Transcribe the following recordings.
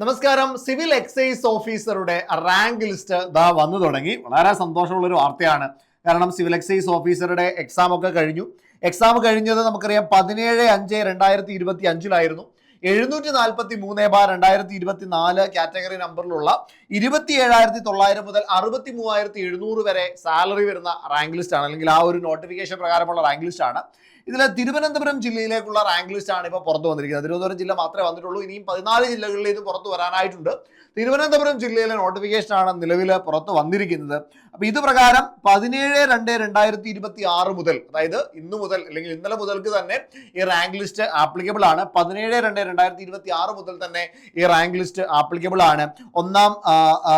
നമസ്കാരം. Civil excise ഓഫീസറുടെ rank list ദാ വന്നു തുടങ്ങി. വളരെ സന്തോഷമുള്ളൊരു വാർത്തയാണ്. കാരണം സിവിൽ എക്സൈസ് ഓഫീസറുടെ എക്സാം ഒക്കെ കഴിഞ്ഞു. എക്സാം കഴിഞ്ഞത് നമുക്കറിയാം പതിനേഴ് അഞ്ച് രണ്ടായിരത്തി ഇരുപത്തി അഞ്ചിലായിരുന്നു. എഴുന്നൂറ്റി നാൽപ്പത്തി മൂന്ന് ബാർ രണ്ടായിരത്തി ഇരുപത്തി നാല് കാറ്റഗറി നമ്പറിലുള്ള ഇരുപത്തി ഏഴായിരത്തി തൊള്ളായിരം മുതൽ അറുപത്തി മൂവായിരത്തി എഴുന്നൂറ് വരെ സാലറി വരുന്ന റാങ്ക് ലിസ്റ്റ് ആണ്. അല്ലെങ്കിൽ ആ ഒരു നോട്ടിഫിക്കേഷൻ പ്രകാരമുള്ള റാങ്ക് ലിസ്റ്റ് ആണ്. ഇതിൽ തിരുവനന്തപുരം ജില്ലയിലേക്കുള്ള റാങ്ക് ലിസ്റ്റ് ആണ് ഇപ്പോൾ പുറത്തു വന്നിരിക്കുന്നത്. തിരുവനന്തപുരം ജില്ല മാത്രമേ വന്നിട്ടുള്ളൂ. ഇനിയും പതിനാല് ജില്ലകളിൽ ഇത് പുറത്ത് വരാനായിട്ടുണ്ട്. തിരുവനന്തപുരം ജില്ലയിലെ നോട്ടിഫിക്കേഷൻ ആണ് നിലവിൽ പുറത്ത് വന്നിരിക്കുന്നത്. അപ്പൊ ഇത് പ്രകാരം പതിനേഴ് രണ്ട് രണ്ടായിരത്തി ഇരുപത്തി ആറ് മുതൽ അതായത് ഇന്നു മുതൽ അല്ലെങ്കിൽ ഇന്നലെ മുതൽക്ക് തന്നെ ഈ റാങ്ക് ലിസ്റ്റ് ആപ്ലിക്കബിൾ ആണ്. പതിനേഴ് രണ്ട് രണ്ടായിരത്തി ഇരുപത്തി ആറ് മുതൽ തന്നെ ഈ റാങ്ക് ലിസ്റ്റ് ആപ്ലിക്കബിൾ ആണ്. ഒന്നാം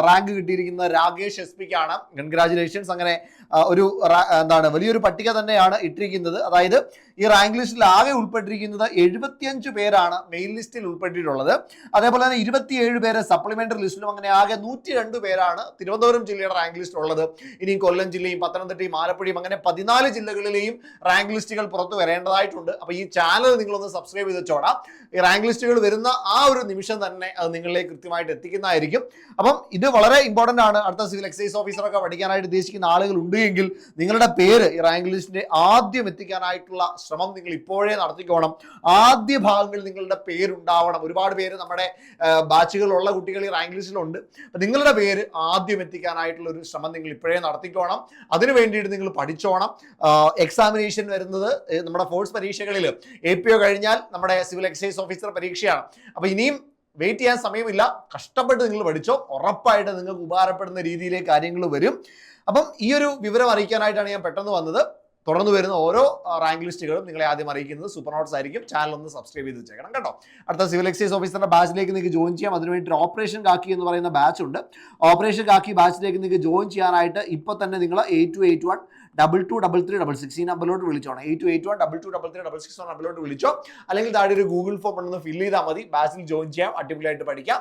റാങ്ക് കിട്ടിയിരിക്കുന്നത് രാകേഷ് എസ് പിക്കാണ്. കൺഗ്രാചുലേഷൻസ് അങ്ങനെ ഒരു എന്താണ് വലിയൊരു പട്ടിക തന്നെയാണ് ഇട്ടിരിക്കുന്നത്. അതായത് ഈ റാങ്ക് ലിസ്റ്റിൽ ആകെ ഉൾപ്പെട്ടിരിക്കുന്നത് എഴുപത്തിയഞ്ച് പേരാണ് മെയിൻ ലിസ്റ്റിൽ ഉൾപ്പെട്ടിട്ടുള്ളത്. അതേപോലെ തന്നെ ഇരുപത്തിയേഴ് പേര് സപ്ലിമെന്ററി ലിസ്റ്റിലും അങ്ങനെ ആകെ നൂറ്റി രണ്ട് പേരാണ് തിരുവനന്തപുരം ജില്ലയുടെ റാങ്ക് ലിസ്റ്റ് ഉള്ളത്. ഇനി കൊല്ലം ജില്ലയും പത്തനംതിട്ടയും ആലപ്പുഴയും അങ്ങനെ പതിനാല് ജില്ലകളിലെയും റാങ്ക് ലിസ്റ്റുകൾ പുറത്തു വരേണ്ടതായിട്ടുണ്ട്. അപ്പോൾ ഈ ചാനൽ നിങ്ങളൊന്ന് സബ്സ്ക്രൈബ് ചെയ്ത് വെച്ചോടാം. ഈ റാങ്ക് ലിസ്റ്റുകൾ വരുന്ന ആ ഒരു നിമിഷം തന്നെ അത് നിങ്ങളിലേക്ക് കൃത്യമായിട്ട് എത്തിക്കുന്നതായിരിക്കും. അപ്പം ഇത് വളരെ ഇമ്പോർട്ടന്റ് ആണ്. അടുത്ത സിവിൽ എക്സൈസ് ഓഫീസറൊക്കെ പഠിക്കാനായിട്ട് ഉദ്ദേശിക്കുന്ന ആളുകൾ ഉണ്ടെങ്കിൽ നിങ്ങളുടെ പേര് ഈ റാങ്ക് ലിസ്റ്റിന്റെ ആദ്യം എത്തിക്കാനായിട്ടുള്ള ശ്രമം നിങ്ങൾ ഇപ്പോഴേ നടത്തിക്കോണം. ആദ്യ ഭാഗങ്ങളിൽ നിങ്ങളുടെ പേരുണ്ടാവണം. ഒരുപാട് പേര് നമ്മുടെ ബാച്ചുകളിലുള്ള കുട്ടികൾ ഈ റാങ്ക് ലിസ്റ്റിലുണ്ട് നിങ്ങളുടെ പേര് ആദ്യം എത്തിക്കാനായിട്ടുള്ള ഒരു ശ്രമം നിങ്ങൾ ഇപ്പോഴേ നടത്തിക്കോണം. അതിനു വേണ്ടിയിട്ട് നിങ്ങൾ പഠിച്ചോണം. എക്സാമിനേഷൻ വരുന്നത് നമ്മുടെ ഫോഴ്സ് പരീക്ഷകളിൽ എ പി ഒ കഴിഞ്ഞാൽ നമ്മുടെ സിവിൽ എക്സൈസ് ഓഫീസർ പരീക്ഷയാണ്. അപ്പൊ ഇനിയും വെയിറ്റ് ചെയ്യാൻ സമയമില്ല. കഷ്ടപ്പെട്ട് നിങ്ങൾ പഠിച്ചോ. ഉറപ്പായിട്ട് നിങ്ങൾക്ക് ഉപകാരപ്പെടുന്ന രീതിയിലേക്ക് കാര്യങ്ങൾ വരും. അപ്പം ഈ ഒരു വിവരം അറിയിക്കാനായിട്ടാണ് ഞാൻ പെട്ടെന്ന് വന്നത്. തുടർന്ന് വരുന്ന ഓരോ റാങ്ക് ലിസ്റ്റുകളും നിങ്ങളെ ആദ്യം അറിയിക്കുന്നത് സൂപ്പർ നോട്ട്സ് ആയിരിക്കും. ചാനൽ ഒന്ന് സബ്സ്ക്രൈബ് ചെയ്ത് വെച്ചേക്കണം കേട്ടോ. അടുത്ത സിവിൽ എക്സൈസ് ഓഫീസറുടെ ബാച്ചിലേക്ക് നിങ്ങൾക്ക് ജോയിൻ ചെയ്യാം. അതിനുവേണ്ടി ഓപ്പറേഷൻ കാക്കി എന്ന് പറയുന്ന ബാച്ച് ഉണ്ട്. ഓപ്പറേഷൻ കാക്കി ബാച്ചിലേക്ക് നിങ്ങൾക്ക് ജോയിൻ ചെയ്യാനായിട്ട് ഇപ്പോൾ തന്നെ നിങ്ങൾ eight two eight one double two double three double six ഈ നമ്പറിലോട്ട് വിളിച്ചോണം. Eight two eight one double two double three double six നമ്പറിലോട്ട് വിളിച്ചോ. അല്ലെങ്കിൽ താഴെ ഒരു ഗൂഗിൾ ഫോം ഉണ്ടെന്ന് ഫില്ല് ചെയ്താൽ മതി. ബാച്ചിൽ ജോയിൻ ചെയ്യാം. അടിപൊളിയായിട്ട് പഠിക്കാം.